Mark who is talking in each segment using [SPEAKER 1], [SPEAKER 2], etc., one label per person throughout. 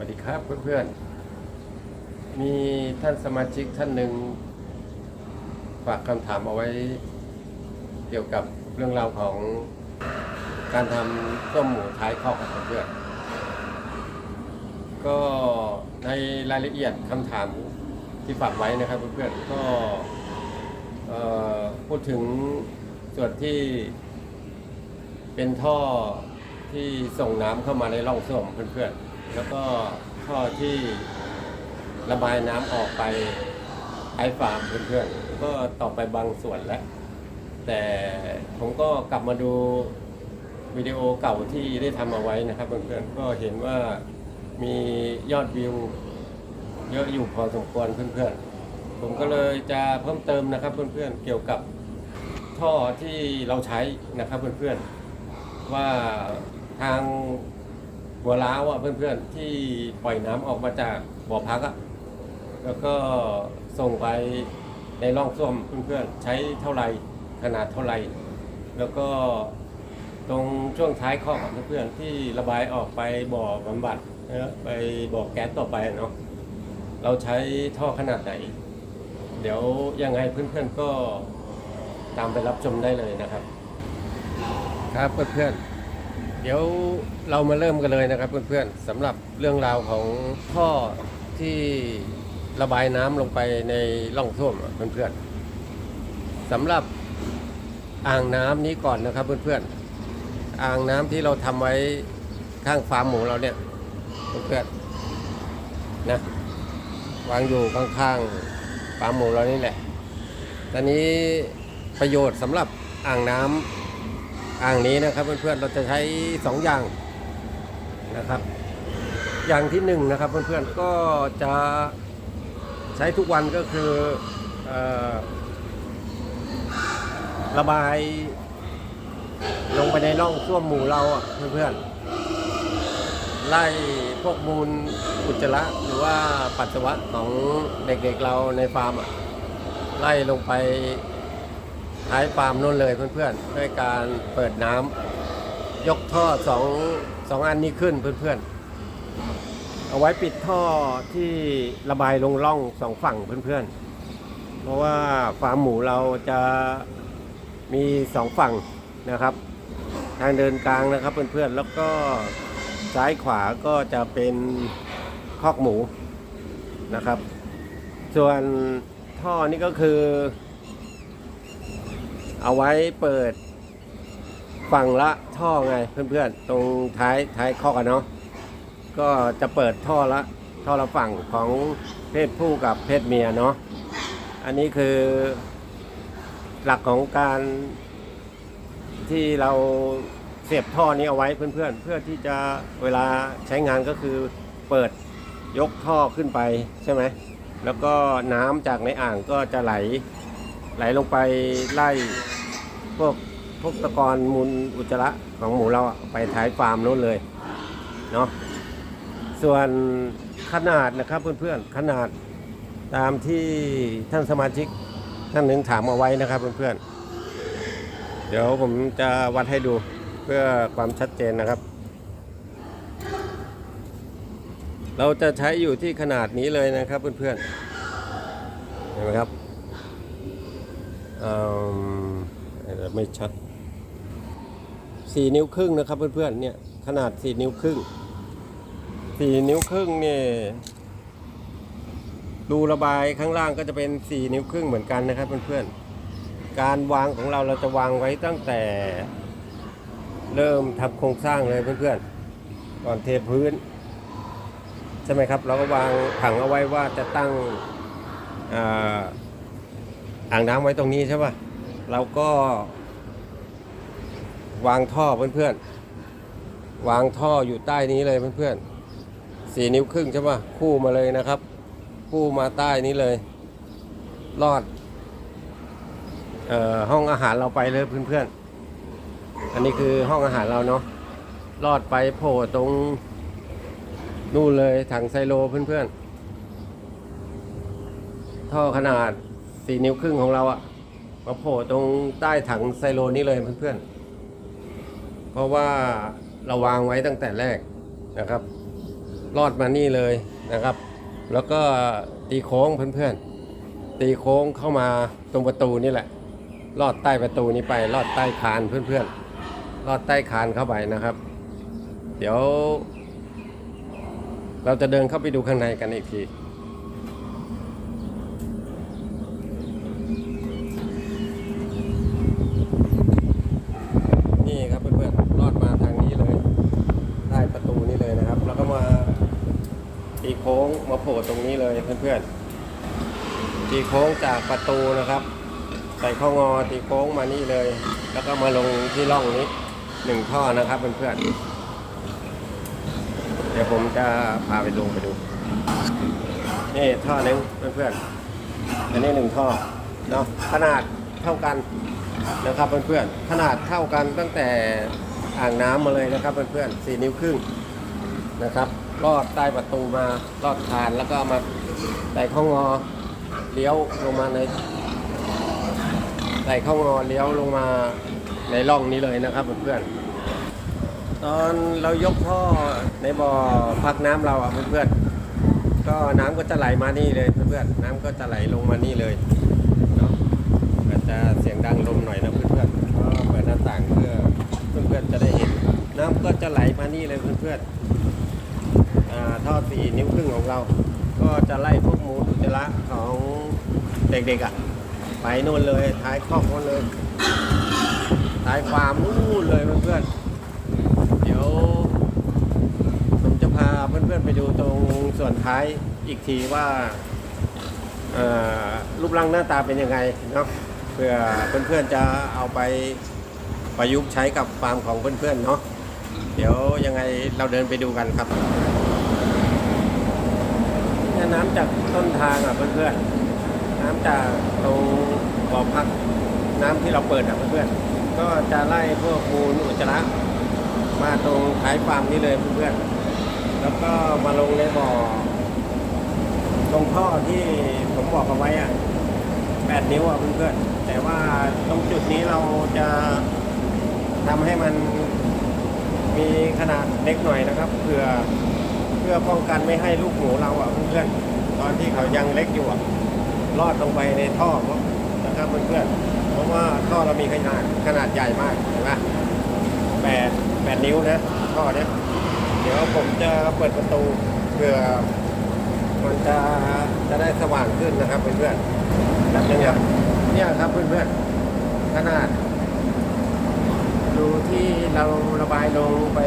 [SPEAKER 1] วัสดีครับเพื่อนๆ มีท่านสมาชิกท่านหนึ่งฝากคำถามเอาไว้เกี่ยวกับเรื่องราวของการทำส้มหมูท้ายคอครับเพื่อนๆก็ในรายละเอียดคำถามที่ฝากไว้นะครับเพื่อนๆก็เอ่อพูดถึงส่วนที่เป็นท่อที่ส่งน้ำเข้ามาในร่องส้วมเพื่อนๆ แล้วก็ท่อที่ระบายน้ำออกไปไอฟาร์มเพื่อนๆ ก็ต่อไปบางส่วนแล้ว แต่ผมก็กลับมาดูวิดีโอเก่าที่ได้ทำเอาไว้นะครับเพื่อนๆ ก็เห็นว่ามียอดวิวเยอะอยู่พอสมควรเพื่อนๆ ผมก็เลยจะเพิ่มเติมนะครับเพื่อนๆ เกี่ยวกับท่อที่เราใช้นะครับเพื่อนๆ ว่าทาง หัวล้าวอะเพื่อนๆที่ปล่อยน้ำออกมาจากบ่อพักอะแล้วก็ส่งไปในร่องส้วมเพื่อนๆใช้เท่าไหร่ขนาดเท่าไหร่แล้วก็ตรงช่วงท้ายข้อของเพื่อนๆที่ระบายออกไปบ่อบำบัดนะไปบ่อแก๊สต่อไปเนาะเราใช้ท่อขนาดไหน เดี๋ยวยังไงเพื่อนๆก็ตามไปรับชมได้เลยนะครับ ครับเพื่อนๆ เดี๋ยวเรามาเริ่มกันเลยนะครับเพื่อนๆสำหรับเรื่องราวของท่อที่ระบายน้ำลงไปในร่องส้วมอะเพื่อนๆสำหรับอ่างน้ำนี้ก่อนนะครับเพื่อนๆอ่างน้ำที่เราทำไว้ข้างฟาร์มหมูเราเนี่ยเพื่อนๆนะวางอยู่ข้างๆฟาร์มหมูเรานี่แหละตอนนี้ประโยชน์สำหรับอ่างน้ำ อ่างนี้นะครับเพื่อนๆเราจะใช้สองอย่างนะครับ อย่างที่หนึ่งนะครับเพื่อนๆก็จะใช้ทุกวันก็คืออระบายลงไปในร่องส้วมหมูเราเพื่อนๆไล่พวกมูลอุจจาระหรือว่าปัสสาวะของเด็กๆเราในฟาร์มไล่ลงไป ท้ายฟาร์มนู่นเลยเพื่อนๆ ด้วยการเปิดน้ำยกท่อสองสองอันนี้ขึ้นเพื่อนๆ เอาไว้ปิดท่อที่ระบายลงร่องสองฝั่งเพื่อนๆ เพราะว่าฟาร์มหมูเราจะมีสองฝั่งนะครับ ทางเดินกลางนะครับเพื่อนๆ แล้วก็ซ้ายขวาก็จะเป็นคอกหมูนะครับ ส่วนท่อนี่ก็คือ เอาไว้เปิดฝั่งละท่อไงเพื่อนๆ ตรงท้ายท้ายข้อกันเนาะก็จะเปิดท่อละท่อละฝั่งของเพศผู้กับเพศเมียเนาะอันนี้คือหลักของการที่เราเสียบท่อนี้เอาไว้เพื่อนๆ เพื่อที่จะเวลาใช้งานก็คือเปิดยกท่อขึ้นไปใช่ไหมแล้วก็น้ำจากในอ่างก็จะไหล ไหลลงไปไล่พวกพวกตะกอนมูลอุจจาระของหมูเราอะไปท้ายฟาร์มนู้นเลยเนาะส่วนขนาดนะครับเพื่อนๆขนาดตามที่ท่านสมาชิกท่านหนึ่งถามเอาไว้นะครับเพื่อนๆเดี๋ยวผมจะวัดให้ดูเพื่อความชัดเจนนะครับ เราจะใช้อยู่ที่ขนาดนี้เลยนะครับเพื่อนๆเห็นไหมครับ ไม่ชัดสี่นิ้วครึ่งนะครับเพื่อนๆเนี่ยขนาดสี่นิ้วครึ่งสี่นิ้วครึ่งเนี่ยรูระบายข้างล่างก็จะเป็นสี่นิ้วครึ่งเหมือนกันนะครับเพื่อนๆ การวางของเราเราจะวางไว้ตั้งแต่ เริ่มทำโครงสร้างเลยเพื่อนๆ ก่อนเทพื้น ใช่ไหมครับ เราก็วางผังเอาไว้ว่าจะตั้งอ่า อ่างน้ำไว้ตรงนี้ใช่ป่ะ เราก็ วางท่อเพื่อนๆ วางท่ออยู่ใต้นี้เลยเพื่อนๆสี่นิ้วครึ่งใช่ป่ะ คู่มาเลยนะครับ คู่มาใต้นี้เลย ลอดเอ่อห้องอาหารเราไปเลยเพื่อนๆ อันนี้คือห้องอาหารเราเนาะ ลอดไปโผล่ตรงนู่นเลยถังไซโลเพื่อนๆ ท่อขนาด สี่นิ้วครึ่งของเราอะมาโผล่ตรงใต้ถังไซโลนี้เลยเพื่อนๆ เพราะว่าเราวางไว้ตั้งแต่แรกนะครับลอดมานี่เลยนะครับ แล้วก็ตีโค้งเพื่อนๆ ตีโค้งเข้ามาตรงประตูนี่แหละ ลอดใต้ประตูนี้ไป ลอดใต้คานเพื่อนๆ ลอดใต้คานเข้าไปนะครับ เดี๋ยว เราจะเดินเข้าไปดูข้างในกันอีกที นี่ครับเพื่อนๆ ลอดมาทางนี้เลย ใต้ประตูนี้เลยนะครับ แล้วก็มาตีโค้งมาโผล่ตรงนี้เลยเพื่อนๆ ตีโค้งจากประตูนะครับ ใส่ข้องอตีโค้งมานี่เลย แล้วก็มาลงที่ร่องนี้หนึ่งท่อนะครับเพื่อนๆ เดี๋ยวผมจะพาไปลงไปดู นี่ท่อหนึงเพื่อนๆ อันนี้หนึ่งท่อเนาะขนาดเท่ากันนะครับเพื่อนๆ ขนาดเท่ากันตั้งแต่อ่างน้ำมาเลยนะครับเพื่อนๆสี่นิ้วครึ่งนะครับ ลอดใต้ประตูมาลอดคานแล้วก็มาใส่ข้องอเลี้ยวลงมาในใส่ข้างอเลี้ยวลงมาในร่องนี้เลยนะครับเพื่อนๆตอนเรายกท่อในบ่อพักน้ำเราอะเพื่อนๆก็น้ำก็จะไหลมานี่เลยเพื่อนๆน้ำก็จะไหลลงมานี่เลยเนาะอาจจะเสียงดังลมหน่อยนะเพื่อนๆก็เปิดหน้าต่างเพื่อเพื่อนๆจะได้เห็นน้ำก็จะไหลมานี่เลยเพื่อนๆอ่า ท่อสี่นิ้วครึ่งของเรา ก็จะไล่พวกมูลอุจจาระของเด็กๆอะ ไปนู่นเลยท้ายคอกนู่นเลยท้ายฟาร์มนู่นเลยเพื่อนๆเดี๋ยวผมจะพาเพื่อนๆไปดูตรงส่วนท้ายอีกทีว่าอรูปร่างหน้าตาเป็นยังไงเนาะเพื่อเพื่อนๆจะเอาไปประยุกต์ใช้กับฟาร์มของเพื่อนๆเนาะเดี๋ยวยังไงเราเดินไปดูกันครับ เนี่ยน้ำจากต้นทางอะเพื่อนๆน้ำจากตรงบ่อพักน้ำที่เราเปิดอะเพื่อนๆก็จะไล่พวกมูลอุจจาระมาตรงท้ายฟาร์มนี้เลยเพื่อนๆแล้วก็มาลงในบ่อ ตรงท่อที่ผมบอกเอาไว้อะแปดนิ้วอะเพื่อนๆแต่ว่าตรงจุดนี้เราจะทำให้มันมีขนาดเล็กหน่อยนะครับเพื่อ พื่อป้องกันไม่ให้ลูกหมูเราอะเพื่อนๆตอนที่เขายังเล็กอยู่อะลอดลงไปในท่อนะครับเพื่อนๆเพราะว่าท่อเรามีขนาดขนาดใหญ่มากเห็นไหมแปดแปดนิ้วนะท่อเนี้ยเดี๋ยวผมจะเปิดประตูเพื่อมันจะจะได้สว่างขึ้นนะครับเพื่อนๆแบบนี้ครับเนี่ยครับเพื่อนๆขนาด ดูที่เราระบายลงไป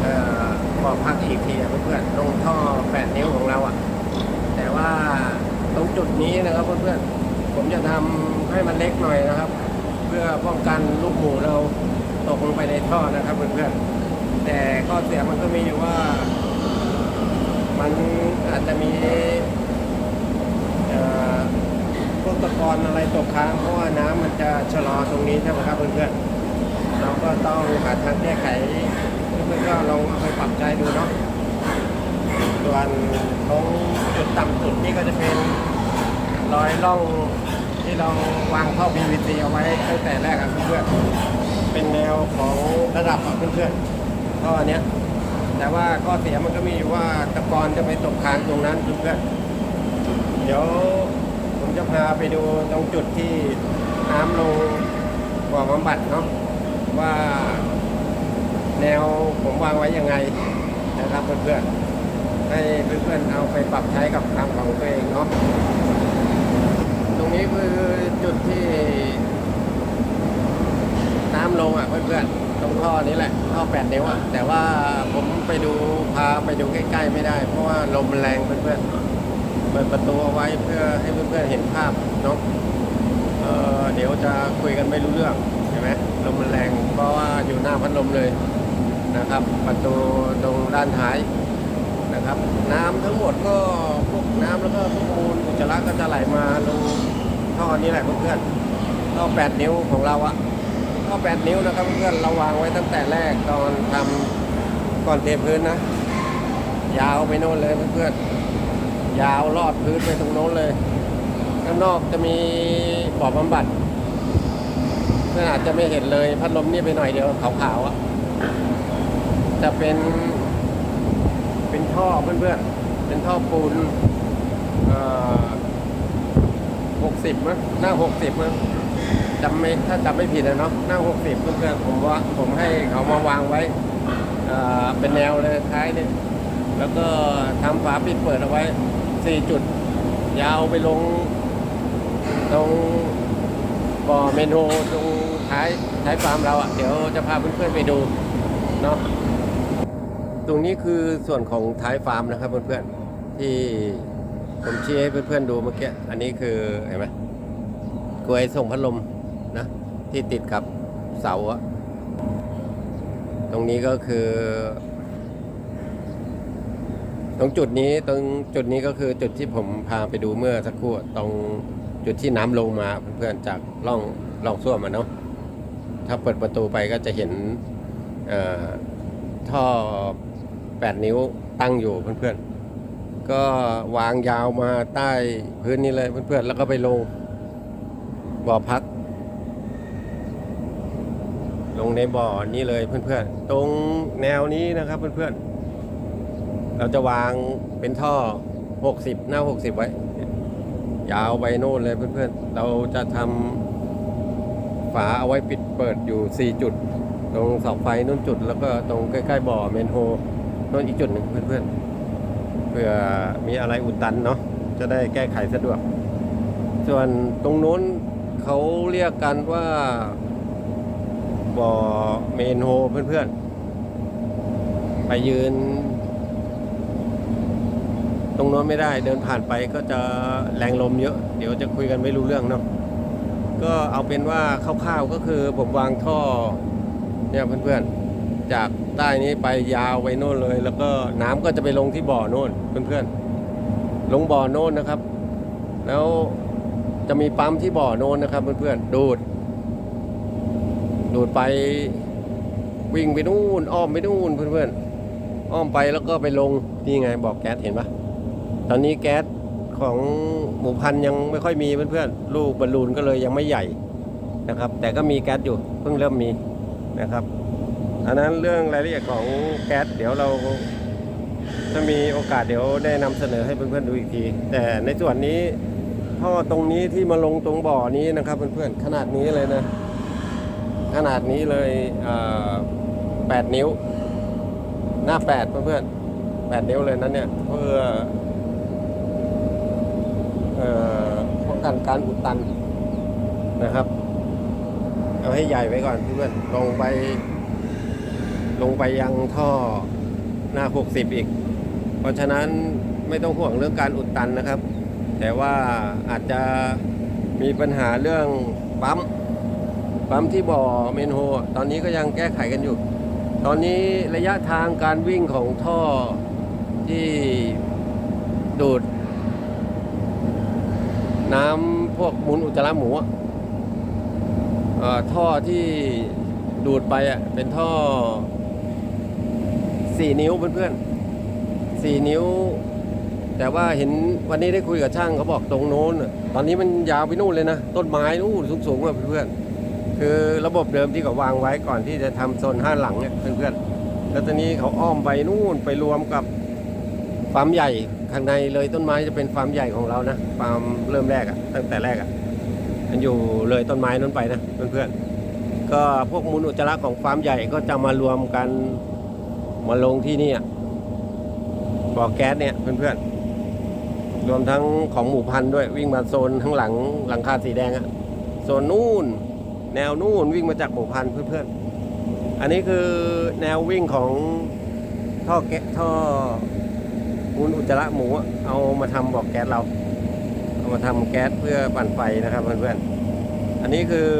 [SPEAKER 1] เอ่อบอกพักอีกทีเพื่อนๆตรงท่อ8นิ้วของเราอะ แต่ว่าตรงจุดนี้นะครับเพื่อนๆผมจะทำให้มันเล็กหน่อยนะครับ เพื่อป้องกันลูกหมูเราตกลงไปในท่อนะครับเพื่อนๆแต่ข้อเสียมันก็มีอยู่ว่า มันอาจจะมีพวกตะกอนอะไรตกค้างเพราะว่าน้ำมันจะชะลอตรงนี้ใช่ไหมครับเพื่อนๆเราก็ต้องหาทางแก้ไข ก็ลองเอาไปปรับใจดูเนาะส่วนตรงจุดต่ำสุดนี่ก็จะเป็นรอยร่องที่เราวางท่อ PVC เอาไว้ตั้งแต่แรกครับเพื่อนเป็นแนวของระดับอะเพื่อนๆท่อเนี้ยแต่ว่าข้อเสียมันก็มีอยู่ว่าตะกอนจะไปตกค้างตรงนั้นเพื่อนๆเดี๋ยวผมจะพาไปดูตรงจุดที่น้ำลงบ่อบำบัดเนาะว่า แนวผมวางไว้ยังไงนะครับเพื่อนๆให้เพื่อนๆเอาไปปรับใช้กับทางของตัวเองเนาะตรงนี้คือจุดที่น้ำลงอะเพื่อนๆตรงท่อนี้แหละท่อแปดนิ้วอะแต่ว่าผมไปดูพาไปดูใกล้ๆไม่ได้ เพราะว่าลมแรงเพื่อนๆเปิดประตูเอาไว้เพื่อให้เพื่อนๆเห็นภาพเนาะเออเดี๋ยวจะคุยกันไม่รู้เรื่องเห็นไหมลมมันแรงเพราะว่าอยู่หน้าพัดลมเลย นะครับประตูตรงด้านท้ายนะครับ น้ำทั้งหมดก็พวกน้ำแล้วก็พวกมูลอุจจาระก็จะไหลมาลงท่อนี้แหละเพื่อนๆท่อแปดนิ้วของเราอะท่อแปดนิ้วนะครับเพื่อนเราวางไว้ตั้งแต่แรกตอนทำก่อนเทพื้นนะ ยาวไปโน่นเลยเพื่อนๆยาวลอดพื้นไปตรงโน้นเลยข้างนอกจะมีบ่อบำบัดเพื่อนอาจจะไม่เห็นเลยพัดลมนี่ไปหน่อยเดียวขาวๆอะ จะเป็น เป็นท่อเพื่อนๆ เป็นท่อปูนหกสิบมั้งหน้าหกสิบมั้งจำไม่ถ้าจำไม่ผิดนะเนาะหน้าหกสิบเพื่อนๆผมว่าผมให้เขามาวางไว้เป็นแนวเลยท้ายนี่แล้วก็ทำฝาปิดเปิดเอาไว้สี่จุด ยาวไปลงตรงบ่อเมนโฮตรงท้ายท้ายฟาร์มเราอะ่ะ เดี๋ยวจะพาเพื่อนๆไปดูเนาะ ตรงนี้คือส่วนของท้ายฟาร์มนะครับเพื่อนๆที่ผมชี้ให้เพื่อนๆดูเมื่อกี้อันนี้คือเห็นไหมกลวยส่งพัดลมนะที่ติดกับเสาอะตรงนี้ก็คือ ตรงจุดนี้ตรงจุดนี้ก็คือจุดที่ผมพาไปดูเมื่อสักครู่ตรงจุดที่น้ำลงมาเพื่อนๆจากร่องร่องส้วมอะเนาะถ้าเปิดประตูไปก็จะเห็นท่อ 8 นิ้วตั้งอยู่เพื่อนๆ ก็วางยาวมาใต้พื้นนี้เลยเพื่อนๆ แล้วก็ไปลงบ่อพัก ลงในบ่อนี้เลยเพื่อนๆ ตรงแนวนี้นะครับเพื่อนๆ เราจะวางเป็นท่อ 60 หน้า 60 ไว้ ยาวไปโน่นเลยเพื่อนๆ เราจะทำฝาเอาไว้ปิดเปิดอยู่ 4 จุดตรงเสาไฟนู่นจุดแล้วก็ตรงใกล้ ๆ บ่อเมนโฮ นู่นอีกจุดหนึ่งเพื่อนๆเพื่อมีอะไรอุดตันเนาะจะได้แก้ไขสะดวก ส่วนตรงนู้นเขาเรียกกันว่าบ่อเมนโฮเพื่อนๆ ไปยืน ตรงโน้นไม่ได้เดินผ่านไปก็จะแรงลมเยอะ เดี๋ยวจะคุยกันไม่รู้เรื่องเนาะก็เอาเป็นว่าคร่าวๆก็คือผมวางท่อเนี่ยเพื่อนๆ จาก ใต้นี้ไปยาวไปโน่นเลย แล้วก็น้ำก็จะไปลงที่บ่อโน่นเพื่อนๆลงบ่อโน่นนะครับ แล้วจะมีปั๊มที่บ่อโน่นนะครับเพื่อนๆดูด ดูดไปวิ่งไปนู่น อ้อมไปนู่นเพื่อนๆอ้อมไปแล้วก็ไปลงนี่ไงบอกแก๊สเห็นปะตอนนี้แก๊สของหมูพันยังไม่ค่อยมีเพื่อนๆลูกบอลลูนก็เลยยังไม่ใหญ่นะครับ แต่ก็มีแก๊สอยู่เพิ่งเริ่มมีนะครับ อันนั้นเรื่องรายละเอียดของแก๊สเดี๋ยวเราถ้ามีโอกาสเดี๋ยวได้นำเสนอให้เพื่อนๆดูอีกที แต่ในส่วนนี้ท่อตรงนี้ที่มาลงตรงบ่อนี้นะครับเพื่อนๆขนาดนี้เลยนะ ขนาดนี้เลยแปดนิ้ว หน้าแปดเพื่อนๆแปดนิ้วเลยนั้นเนี่ยเพื่อเอ่อป้องกันการอุดตันนะครับ เอาให้ใหญ่ไว้ก่อนเพื่อนๆลงไป ลงไปยังท่อหน้า 60 อีก เพราะฉะนั้นไม่ต้องห่วงเรื่องการอุดตันนะครับ แต่ว่าอาจจะมีปัญหาเรื่องปั๊มปั๊มที่บ่อเมนโฮ ตอนนี้ก็ยังแก้ไขกันอยู่ ตอนนี้ระยะทางการวิ่งของท่อที่ดูด น้ำพวกมูลอุจจาระหมูท่อที่ดูดไปเป็นท่อ สี่นิ้วเพื่อนๆสี่นิ้ว แต่ว่าเห็นวันนี้ได้คุยกับช่างเขาบอกตรงโน้น ตอนนี้มันยาวไปนู่นเลยนะ ต้นไม้นู่นสูงๆอะเพื่อนๆคือระบบเดิมที่เขาวางไว้ก่อนที่จะทำโซนห้าหลังเนี่ยเพื่อนๆแล้วตอนนี้เขาอ้อมไปนู่นไปรวมกับฟาร์มใหญ่ข้างในเลยต้นไม้จะเป็นฟาร์มใหญ่ของเรานะฟาร์มเริ่มแรกอะตั้งแต่แรกอะมันอยู่เลยต้นไม้นั้นไปนะเพื่อนๆก็พวกมูลอุจจาระของฟาร์มใหญ่ก็จะมารวมกัน มาลงที่นี่บ่อแก๊สเนี่ยเพื่อนๆ รวมทั้งของหมู่พันธุ์ด้วย วิ่งมาโซนข้างหลังหลังคาสีแดงอะโซนนู่น แนวนู่นวิ่งมาจากหมู่พันธุ์เพื่อนๆ อันนี้คือแนววิ่งของท่อแก๊สท่อมูลอุจจาระหมูเอามาทำบ่อแก๊สเรา เอามาทำแก๊สเพื่อปั่นไฟนะครับเพื่อนๆ อันนี้คือ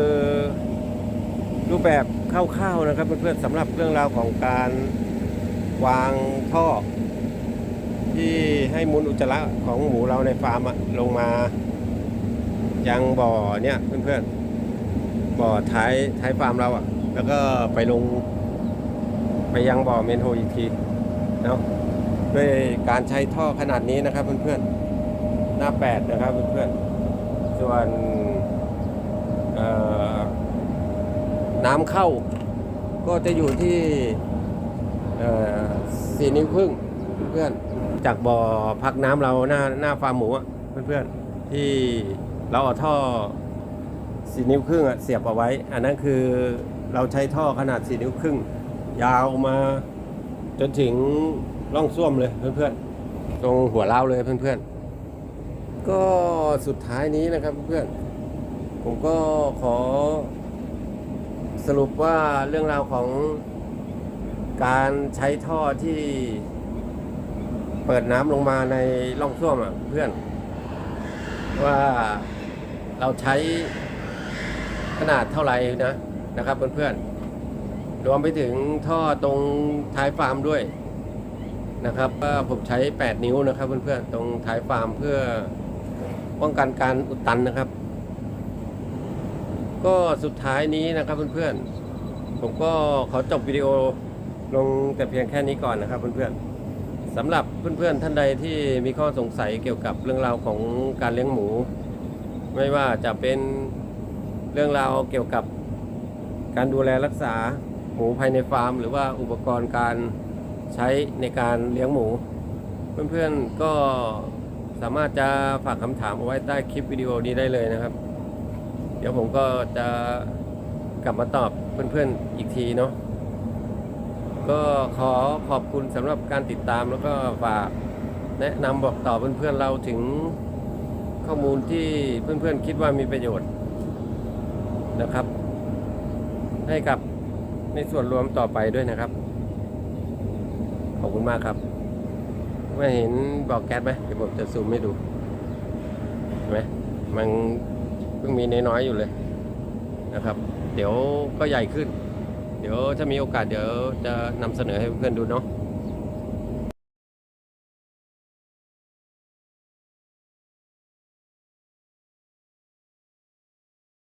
[SPEAKER 1] รูปแบบคร่าวๆนะครับเพื่อนๆสำหรับเรื่องราวของการ วางท่อ ที่ให้มูลอุจจาระของหมูเราในฟาร์มลงมา ยังบ่อเนี่ยเพื่อนๆบ่อท้ายท้ายฟาร์มเราอะแล้วก็ไปลง ไปยังบ่อเมนโฮอีกทีเนาะด้วยการใช้ท่อขนาดนี้นะครับเพื่อนๆหน้าแปดนะครับเพื่อนๆส่วนน้ำเข้าก็จะอยู่ที่เอ่อ สี่นิ้วครึ่งเพื่อนจากบ่อพักน้ำเราหน้าหน้าฟาร์มหมูอะเพื่อนๆที่เราเอาท่อสี่นิ้วครึ่งอะเสียบเอาไว้ อันนั้นคือเราใช้ท่อขนาดสี่นิ้วครึ่ง ยาวมาจนถึงร่องส้วมเลยเพื่อนๆตรงหัวเล้าเลยเพื่อนๆ ก็สุดท้ายนี้นะครับเพื่อนๆผมก็ขอสรุปว่าเรื่องราวของ การใช้ท่อที่เปิดน้ำลงมาในร่องส้วมอะเพื่อน ว่าเราใช้ขนาดเท่าไหร่นะนะครับเพื่อนๆรวมไปถึงท่อตรงท้ายฟาร์มด้วยนะครับว่าผมใช้ 8 นิ้วนะครับเพื่อนๆตรงท้ายฟาร์มเพื่อป้องกันการอุดตันนะครับ ก็สุดท้ายนี้นะครับเพื่อนๆผมก็ขอจบวิดีโอ ลงแต่เพียงแค่นี้ก่อนนะครับเพื่อนๆสำหรับเพื่อนๆท่านใดที่มีข้อสงสัยเกี่ยวกับเรื่องราวของการเลี้ยงหมู ไม่ว่าจะเป็นเรื่องราวเกี่ยวกับการดูแลรักษาหมูภายในฟาร์ม หรือว่าอุปกรณ์การใช้ในการเลี้ยงหมู เพื่อนๆก็สามารถจะฝากคำถามเอาไว้ใต้คลิปวิดีโอนี้ได้เลยนะครับ เดี๋ยวผมก็จะกลับมาตอบเพื่อนๆอีกทีเนาะ ก็ขอขอบคุณสำหรับการติดตามแล้วก็ฝากแนะนำบอกต่อเพื่อนๆเราถึงข้อมูลที่เพื่อนๆคิดว่ามีประโยชน์นะครับ ให้กับในส่วนรวมต่อไปด้วยนะครับ ขอบคุณมากครับไม่เห็นบอกแก๊สไหมเดี๋ยวผมจะซูมให้ดูเห็นไหมมันเพิ่งมีน้อยๆอยู่เลยนะครับ เดี๋ยวก็ใหญ่ขึ้น เดี๋ยวถ้ามีโอกาสเดี๋ยวจะนำเสนอให้เพื่อนๆดูเนาะ